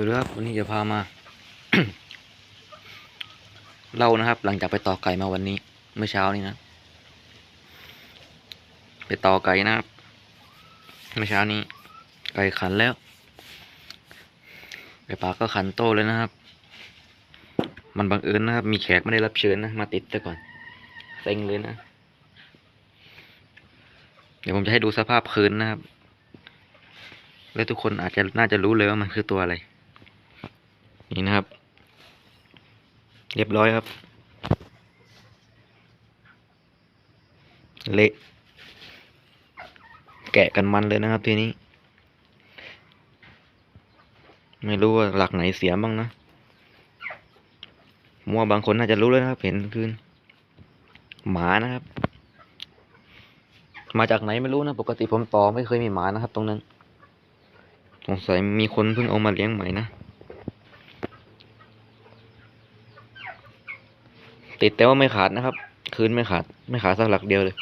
วัสดีครับวันนี้จะพามา เล่านะครับ หลังจากไปต่อไก่มาวันนี้ เมื่อเช้านี้นะ ไปต่อไก่นะครับ เมื่อเช้านี้ ไก่ขันแล้วไก่ปลาก็ขันโตเลยนะครับ มันบังเอิญนะครับ มีแขกไม่ได้รับเชิญนะมาติดซะก่อนเซ็งเลยนะ เดี๋ยวผมจะให้ดูสภาพคืนนะครับ แล้วทุกคนอาจจะน่าจะรู้เลยว่ามันคือตัวอะไร นี่นะครับ เรียบร้อยครับ เละแกะกันมันเลยนะครับทีนี้ ไม่รู้ว่าหลักไหนเสียบ้างนะมัวบางคนน่าจะรู้แล้วนะครับ เห็นคืนหมานะครับ มาจากไหนไม่รู้นะ ปกติผมต่อไม่เคยมีหมานะครับ ตรงนั้น สงสัยมีคนเพิ่งเอามาเลี้ยงใหม่นะ ติดแต่ว่าไม่ขาดนะครับ คืนไม่ขาด ไม่ขาดสักหลักเดียวเลย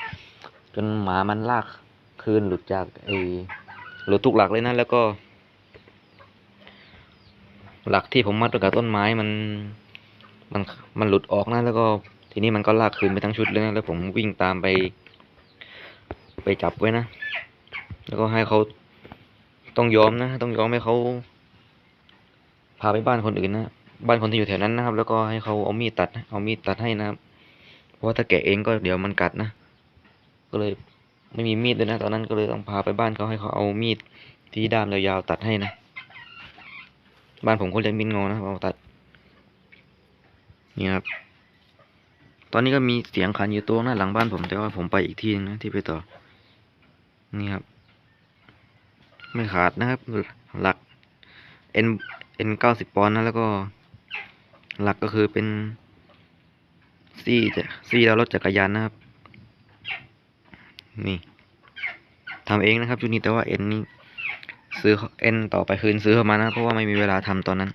จนหมามันลากคืนหลุดจากไอ้หลุดทุกหลักเลยนะแล้วก็ หลักที่ผมมัดกับต้นไม้มัน มันมันหลุดออกนะแล้วก็ ทีนี้มันก็ลากคืนไปทั้งชุดเลยนะแล้วผมวิ่งตามไป ไปจับไว้นะแล้วก็ให้เขาต้องยอมนะ ต้องยอมให้เขาพาไปบ้านคนอื่นนะ บ้านคนที่อยู่แถวนั้นนะครับ แล้วก็ให้เขาเอามีดตัดเอามีดตัดให้นะครับ เพราะว่าถ้าแกะเองก็เดี๋ยวมันกัดนะ ก็เลยไม่มีมีดเลยนะ ตอนนั้นก็เลยต้องพาไปบ้านเขาให้เขาเอามีดที่ด้ามยาวๆตัดให้นะ บ้านผมก็เรียกมีดงอนะเอาตัด นี่ครับ ตอนนี้ก็มีเสียงขันอยู่ตัวหน้าหลังบ้านผม แต่ว่าผมไปอีกที่นึงนะที่ไปต่อ นี่ครับ ไม่ขาดนะครับ หลัก N N เก้าสิบปอนด์นะแล้วก็ หลักก็คือเป็นซี่จะซี่แล้วรถจักรยานนะครับ นี่ทำเองนะครับชุดนี้แต่ว่า N นี่ซื้อ N ต่อไปคืนซื้อเข้ามานะเพราะว่าไม่มีเวลาทำตอนนั้น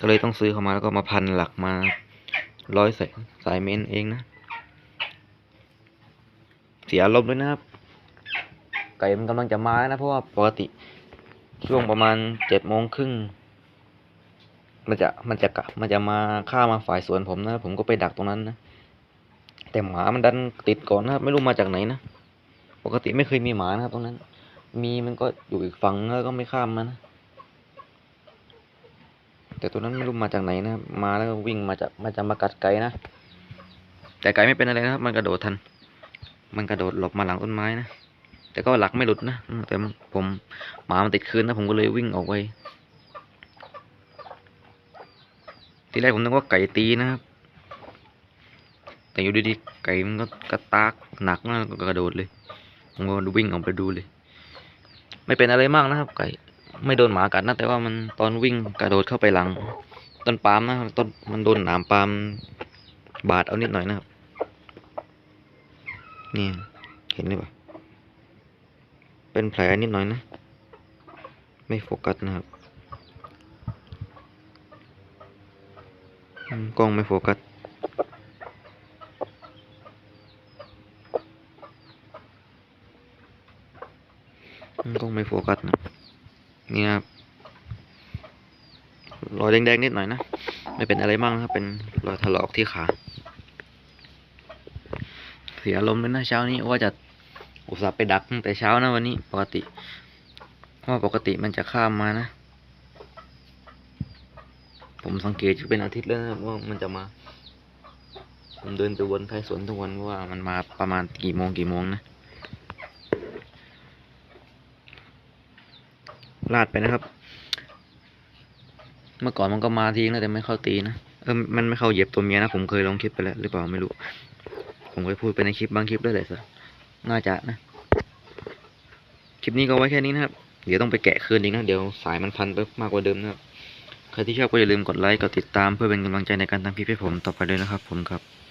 ก็เลยต้องซื้อเข้ามาแล้วก็มาพันหลักมาร้อยสายสายเมนเองนะ เสียอารมด้วยนะครับ ไก่มันกำลังจะมาแล้วนะเพราะว่าปกติช่วงประมาณเจ็ดโมงครึ่ง มันจะมันจะกะมันจะมาฆ่ามาฝ่ายสวนผมนะ ผมก็ไปดักตรงนั้นนะ แต่หมามันดันติดก่อนนะครับไม่รู้มาจากไหนนะ ปกติไม่เคยมีหมานะครับตรงนั้น มีมันก็อยู่อีกฝั่งแล้วก็ไม่ข้ามมานะแต่ตัวนั้นไม่รู้มาจากไหนนะ มาแล้วก็วิ่งมาจากมาจะมากัดไก่นะ แต่ไก่ไม่เป็นอะไรนะครับ มันกระโดดทัน มันกระโดดหลบมาหลังต้นไม้นะ แต่ก็หลักไม่หลุดนะ แต่ผมหมามันติดคืนนะ ผมก็เลยวิ่งออกไป ทีแรกผมนึกว่าไก่ตีนะครับ แต่อยู่ดีๆไก่มันก็กระตากหนักนะก็กระโดดเลยผมก็วิ่งออกไปดูเลย ไม่เป็นอะไรมากนะครับ ไก่ไม่โดนหมากัดนะ แต่ว่ามันตอนวิ่งกระโดดเข้าไปหลัง ต้นปาล์มนะครับต้นมันโดนหนามปาล์มบาดเอานิดหน่อยนะครับนี่เห็นไหมปะเป็นแผลนิดหน่อยนะ ไม่โฟกัสนะครับอืม กล้องไม่โฟกัสกล้องไม่โฟกัสนะนี่ครับรอยแดงๆนิดหน่อยนะ ไม่เป็นอะไรมากนะครับ เป็นรอยถลอกที่ขา เสียลมณ์เลยนะเช้านี้ว่าจะอุตส่าห์ไปดักตั้งแต่เช้านะวันนี้ ปกติเพราะปกติมันจะข้ามมานะ ผมสังเกตอยู่เป็นอาทิตย์แล้วนะว่ามันจะมา ผมเดินไปวนท้ายสวนทุกวันว่ามันมาประมาณกี่โมงกี่โมงนะลาดไปนะครับ เมื่อก่อนมันก็มาทีนะแต่ไม่เข้าตีนะเออมันไม่เข้าเหยียบตัวเมียนะผมเคยลงคลิปไปแล้วหรือเปล่าไม่รู้ ผมเคยพูดไปในคลิปบางคลิปด้วยแหละสิน่าจะนะ คลิปนี้ก็ไว้แค่นี้นะครับ เดี๋ยวต้องไปแกะคืนอีกนะ เดี๋ยวสายมันพันไปมากกว่าเดิมนะครับ ใครที่ชอบก็อย่าลืมกดไลค์ กดติดตามเพื่อเป็นกำลังใจในการทำคลิปให้ผมต่อไปด้วยนะครับผมครับ